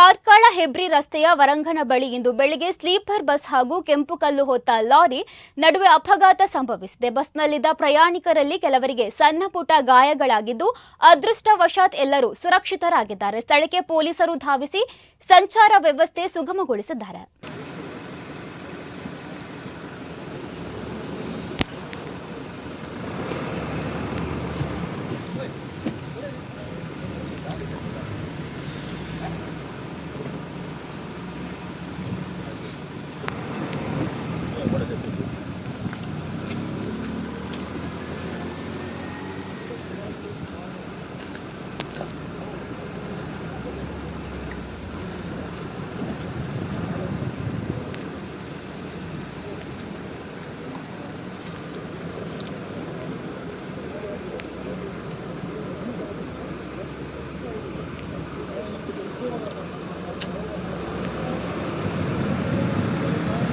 ಕಾರ್ಕಳ ಹೆಬ್ರಿ ರಸ್ತೆಯ ವರಂಗನ ಬಳಿ ಇಂದು ಬೆಳಿಗ್ಗೆ ಸ್ಲೀಪರ್ ಬಸ್ ಹಾಗೂ ಕೆಂಪು ಕಲ್ಲು ಹೊತ್ತ ಲಾರಿ ನಡುವೆ ಅಪಘಾತ ಸಂಭವಿಸಿದೆ. ಬಸ್ನಲ್ಲಿದ್ದ ಪ್ರಯಾಣಿಕರಲ್ಲಿ ಕೆಲವರಿಗೆ ಸಣ್ಣಪುಟ್ಟ ಗಾಯಗಳಾಗಿದ್ದು, ಅದೃಷ್ಟವಶಾತ್ ಎಲ್ಲರೂ ಸುರಕ್ಷಿತರಾಗಿದ್ದಾರೆ. ಸ್ಥಳಕ್ಕೆ ಪೊಲೀಸರು ಧಾವಿಸಿ ಸಂಚಾರ ವ್ಯವಸ್ಥೆ ಸುಗಮಗೊಳಿಸಿದ್ದಾರೆ.